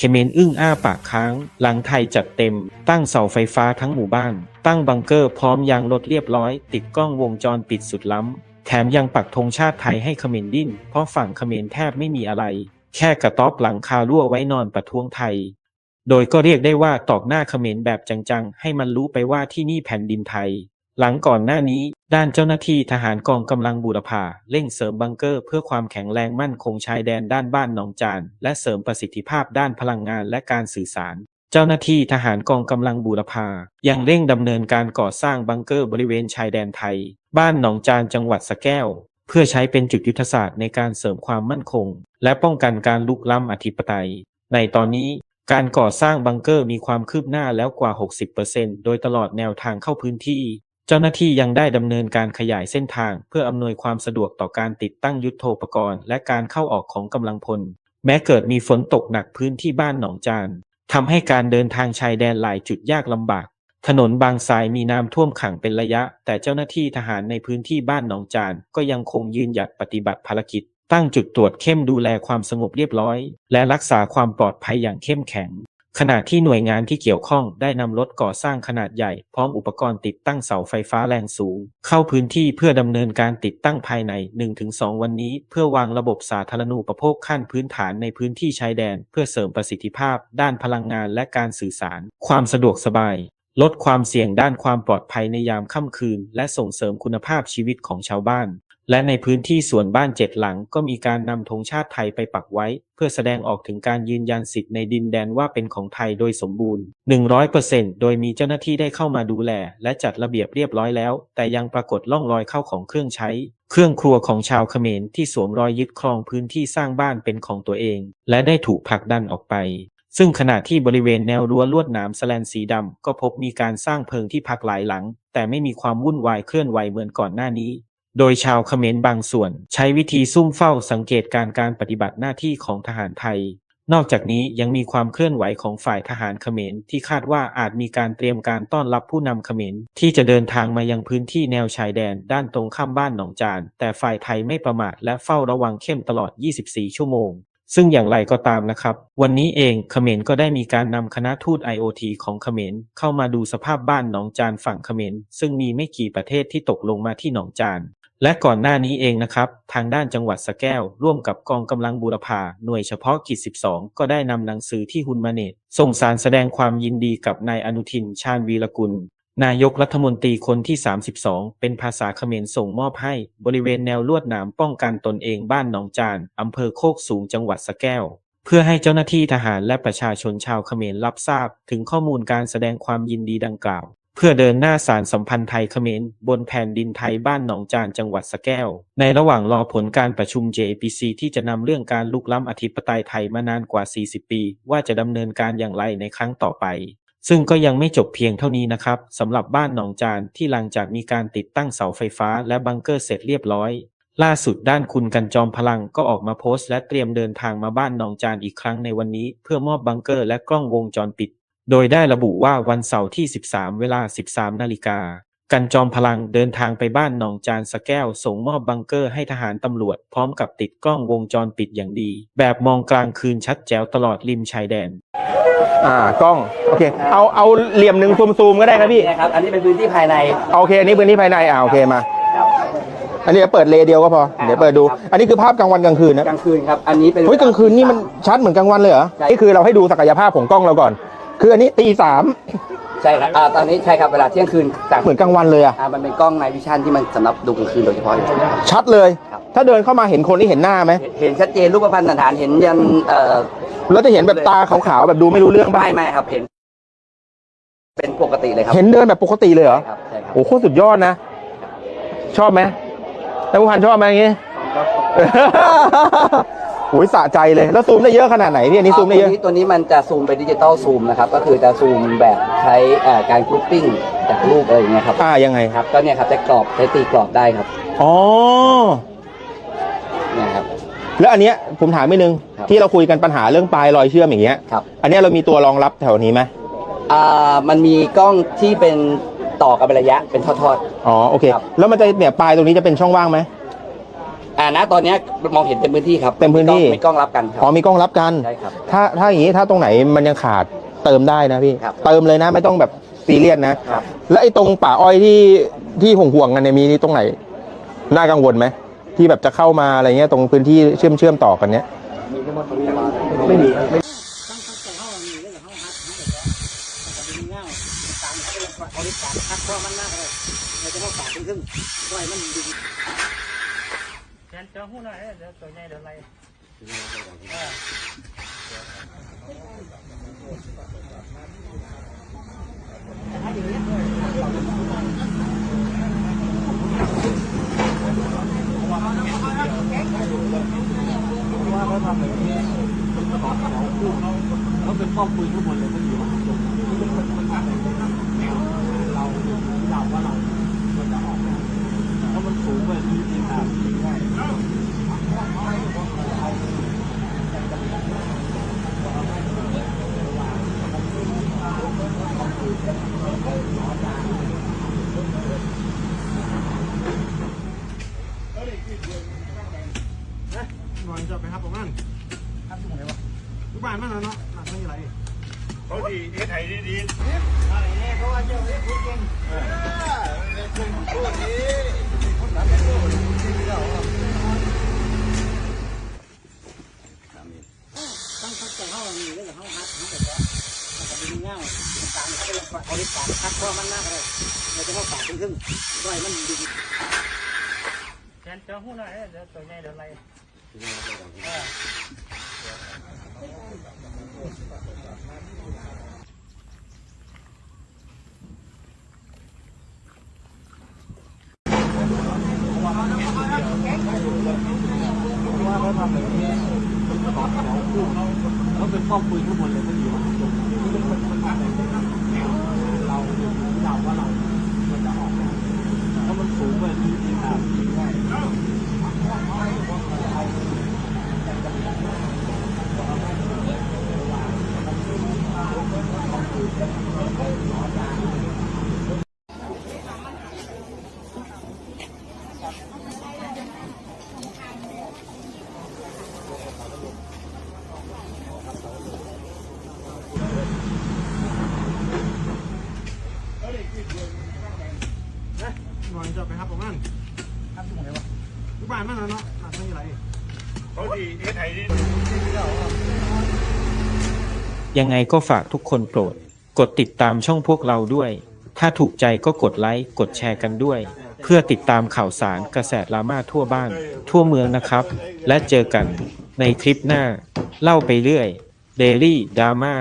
เคเมนอึ้งอ้าปากค้าง หลังไทยจัดเต็ม ตั้งเสาไฟฟ้าทั้งหมู่บ้าน ตั้งบังเกอร์พร้อมยางรถเรียบร้อย ติดกล้องวงจรปิดสุดล้ำ แถมยังปักธงชาติไทยให้เขมรดิ้น เพราะฝั่งเขมรแทบไม่มีอะไร แค่กระต๊อบหลังคารั่วไว้นอนประท้วงไทย โดยก็เรียกได้ว่าตอกหน้าเขมรแบบจังๆ ให้มันรู้ไปว่าที่นี่แผ่นดินไทย หลังก่อนหน้านี้ ด้านเจ้าหน้าที่ทหารกองกำลังบูรพาเร่งเสริมบังเกอร์เพื่อความแข็งแรงมั่นคงชายแดนด้านบ้านหนองจาน และเสริมประสิทธิภาพด้านพลังงานและการสื่อสารเจ้าหน้าที่ทหารกองกำลังบูรพายังเร่งดำเนินการก่อสร้างบังเกอร์บริเวณชายแดนไทย บ้านหนองจานจังหวัดสะแก้ว เพื่อใช้เป็นจุดยุทธศาสตร์ในการเสริมความมั่นคง และป้องกันการลุกล้ำอธิปไตย ในตอนนี้การก่อสร้างบังเกอร์มีความคืบหน้าแล้วกว่า 60%โดยตลอดแนวทางเข้าพื้นที่ เจ้าหน้าที่ยังได้ดำเนินการขยายเส้นทาง เพื่ออำนวยความสะดวกต่อการติดตั้งยุทโธปกรณ์และการเข้าออกของกำลังพล แม้เกิดมีฝนตกหนักพื้นที่บ้านหนองจานทำให้การเดินทางชายแดนหลายจุดยากลำบาก ถนนบางสายมีน้ำท่วมขังเป็นระยะ แต่เจ้าหน้าที่ทหารในพื้นที่บ้านหนองจานก็ยังคงยืนหยัดปฏิบัติภารกิจ ตั้งจุดตรวจเข้มดูแลความสงบเรียบร้อย และรักษาความปลอดภัยอย่างเข้มแข็ง ขณะที่หน่วยงานที่เกี่ยวข้องได้นำรถก่อสร้างขนาดใหญ่พร้อมอุปกรณ์ติดตั้งเสาไฟฟ้าแรงสูง เข้าพื้นที่เพื่อดำเนินการติดตั้งภายใน 1-2 วันนี้ เพื่อวางระบบสาธารณูปโภคขั้นพื้นฐานในพื้นที่ชายแดน เพื่อเสริมประสิทธิภาพ ด้านพลังงานและการสื่อสาร ความสะดวกสบาย ลดความเสี่ยงด้านความปลอดภัยในยามค่ำคืน และส่งเสริมคุณภาพชีวิตของชาวบ้าน และในพื้นที่ส่วนบ้านเจ็ดหลังก็มีการนำธงชาติไทยไปปักไว้ เพื่อแสดงออกถึงการยืนยันสิทธิ์ในดินแดนว่าเป็นของไทยโดยสมบูรณ์ 100%โดยมีเจ้าหน้าที่ได้เข้ามาดูแล และจัดระเบียบเรียบร้อยแล้ว แต่ยังปรากฏร่องรอยเข้าของเครื่องใช้ เครื่องครัวของชาวเขมรที่สวมรอยยึดครองพื้นที่สร้างบ้านเป็นของตัวเอง และได้ถูกผลักดันออกไปซึ่งขณะที่บริเวณแนวรั้วลวดหนามสแลนสีดำก็พบมีการสร้างเพิงที่พักหลายหลัง แต่ไม่มีความวุ่นวายเคลื่อนไหวเหมือนก่อนหน้านี้ โดยชาวเขมรบางส่วน ใช้วิธีซุ่มเฝ้าสังเกตการการปฏิบัติหน้าที่ของทหารไทย นอกจากนี้ยังมีความเคลื่อนไหวของฝ่ายทหารเขมรที่คาดว่าอาจมีการเตรียมการต้อนรับผู้นำเขมรที่จะเดินทางมายังพื้นที่แนวชายแดนด้านตรงข้ามบ้านหนองจาน แต่ฝ่ายไทยไม่ประมาทและเฝ้าระวังเข้มตลอด 24 ชั่วโมงซึ่งอย่างไรก็ตามนะครับ วันนี้เองเขมรก็ได้มีการนำคณะทูต IoT ของเขมรเข้ามาดูสภาพบ้านหนองจานฝั่งเขมรซึ่งมีไม่กี่ประเทศที่ตกลงมาที่หนองจาน และก่อนหน้านี้เองนะครับ ทางด้านจังหวัดสะแก้ว ร่วมกับกองกำลังบูรพาหน่วยเฉพาะกิจ 12 ก็ได้นำหนังสือที่ฮุนมาเนตส่งสารแสดงความยินดีกับนายอนุทิน ชาญวีรกุล นายกรัฐมนตรีคนที่ 32 เป็นภาษาเขมรส่งมอบให้ บริเวณแนวลวดหนามป้องกันตนเองบ้านหนองจานอำเภอโคกสูงจังหวัดสะแก้ว เพื่อให้เจ้าหน้าที่ทหารและประชาชนชาวเขมรรับทราบ ถึงข้อมูลการแสดงความยินดีดังกล่าว เพื่อเดินหน้าสารสัมพันธ์ไทยเขมรบนแผ่นดินไทยบ้านหนองจานจังหวัดสะแก้ว ในระหว่างรอผลการประชุม JPC ที่จะนำเรื่องการลุกล้ำอธิปไตยไทยมานานกว่า 40 ปี ว่าจะดำเนินการอย่างไรในครั้งต่อไป ซึ่งก็ยังไม่จบเพียงเท่านี้นะครับสำหรับบ้านหนองจานที่หลังจากมีการติดตั้งเสาไฟฟ้าและบังเกอร์เสร็จเรียบร้อยล่าสุดด้านคุณกันจอมพลังก็ออกมาโพสต์และเตรียมเดินทางมาบ้านหนองจานอีกครั้งในวันนี้ เพื่อมอบบังเกอร์และกล้องวงจรปิด โดยได้ระบุว่าวันเสาร์ที่ 13 เวลา 13 นาฬิกา กันจอมพลังเดินทางไปบ้านหนองจานสะแก้ว ส่งมอบบังเกอร์ให้ทหารตำรวจ พร้อมกับติดกล้องวงจรปิดอย่างดี แบบมองกลางคืนชัดแจ๋วตลอดริมชายแดน อ่ากล้องโอเค เอาเอาเหลี่ยมหนึ่งซูมซูมๆก็ได้ครับพี่นะครับ อันนี้เป็นพื้นที่ภายใน โอเค อันนี้พื้นที่ภายในอ่าโอเคมา อันนี้เปิดเลเดียวก็พอเดี๋ยวเปิดดู อันนี้คือภาพกลางวันกลางคืนนะกลางคืนครับ อันนี้เป็นเฮ้ยกลางคืนนี่มันชัดเหมือนกลางวันเลยเหรอใช่นี่คือเราให้ดูศักยภาพของกล้องเราก่อน คืออันนี้ตีสามใช่ครับอ่าตอนนี้ใช่ครับเวลาเที่ยงคืนแต่เหมือนกลางวันเลยอะอ่ามันเป็นกล้องไนวิชั่นที่มันสำหรับดูกลางคืนโดยเฉพาะอยู่ชัดเลย ครับ ถ้าเดินเข้ามาเห็นคนที่เห็นหน้าไหมเห็นชัดเจนรูปพรรณสันฐานเห็นยันเอ่อแล้วจะเห็นแบบตาขาวๆแบบดูไม่รู้เรื่องบ้าไม่ไม่ครับเห็น เป็นปกติเลยครับเห็นเดินแบบปกติเลยเหรอ ใช่ครับใช่ครับ โอ้โหโคตรสุดยอดนะ ชอบไหมท่านผู้พันชอบไหมอย่างงี้โอ้ยสะใจเลย แล้วซูมได้เยอะขนาดไหนพี่อันนี้ซูมได้เยอะ ตัวนี้ตัวนี้มันจะซูมเป็นดิจิตอลซูมนะครับก็คือจะซูมแบบใช้เอ่อการกรุ๊ปปิ้งจากรูปอะไรอย่างเงี้ยครับอ่ายังไงครับ ก็เนี่ยครับจะกรอบใช้ตีกรอบได้ครับอ๋อ เนี่ยครับ แล้วอันเนี้ยผมถามไม่นึง ครับ ที่เราคุยกันปัญหาเรื่องปลายรอยเชื่อมอย่างเงี้ย ครับอันเนี้ยเรามีตัวรองรับแถวนี้ไหมอ่ามันมีกล้องที่เป็นต่อกันเป็นระยะเป็นทอด อ๋อโอเค ครับ แล้วมันจะเนี่ยปลายตรงนี้จะเป็นช่องว่างไหม อ่านะตอนเนี้ยมองเห็นเต็มพื้นที่ครับเต็มพื้นที่มีกล้องรับกันครัอ๋อมีกล้องรับกัน ใช่ครับ ถ้าถ้าอย่างนี้ถ้าตรงไหนมันยังขาดเติมได้นะพี่ ครับ เติมเลยนะไม่ต้องแบบซีเรียสนะ ครับ แล้วไอ้ตรงป่าอ้อยที่ที่ห่วงห่วงๆกันเนี่ยมีตรงไหนน่ากังวลไหมที่แบบจะเข้ามาอะไรเงี้ยตรงพื้นที่เชื่อมเชื่อมต่อกันเนี้ยไม่มี แทนเจ้าหู้หน่อยเดี๋ยวตัวใหญ่เดี๋ยวไรหน่อยจะไปครับประมาณครับที่ไหนวะทุก บ้านมันนะเนาะหนักไม่อะไรเขาดีเอไทยดีดีเพราะว่าเจ้าเอพูดเก่งต้องเข้าใจเขามีเรื่องเขาฮัทเขาแบบว่ามันจะมีเงาตามเขาเป็นเขาได้ตามคัดเพราะมันมากเลยเราจะเข้าปากเป็นครึ่งไรมันดีแทนเจ้าหู้หน่อยเดี๋ยวตัวใหญ่เดี๋ยวไร หน่อ ยจะไปครับประมาณครับที่ไหนวะทุกบ้านมันนะเนาะหนักไม่อะไรเขาดีเอไทยดียังไงก็ฝากทุกคนโปรด กดติดตามช่องพวกเราด้วย ถ้าถูกใจก็กดไลค์ กดแชร์กันด้วย เพื่อติดตามข่าวสารกระแสดราม่าทั่วบ้าน ทั่วเมืองนะครับ และเจอกันในคลิปหน้า เล่าไปเรื่อย Daily Drama